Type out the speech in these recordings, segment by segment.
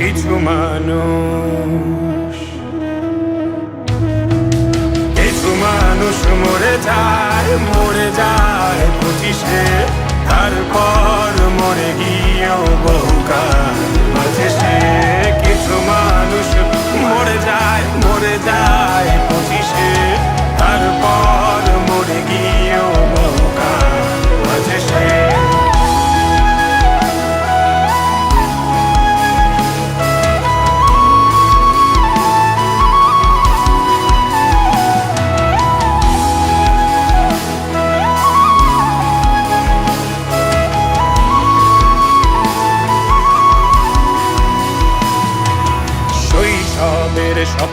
কিছু মানুষ কিছু মানুষ মরে যায় মরে যায় পঁচিশে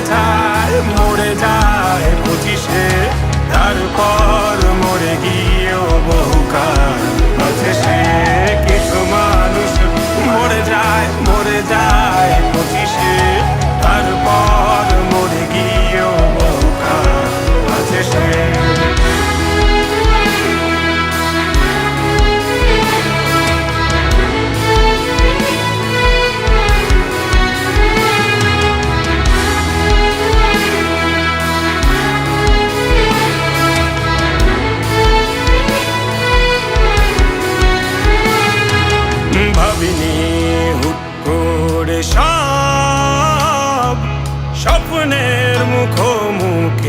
যায় মরে যায়।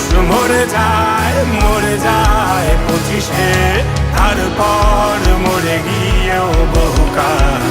প্রশ্ন মরে যায় মরে যায় পঁচিশে। তারপর মরে গিয়েও বহুকাল।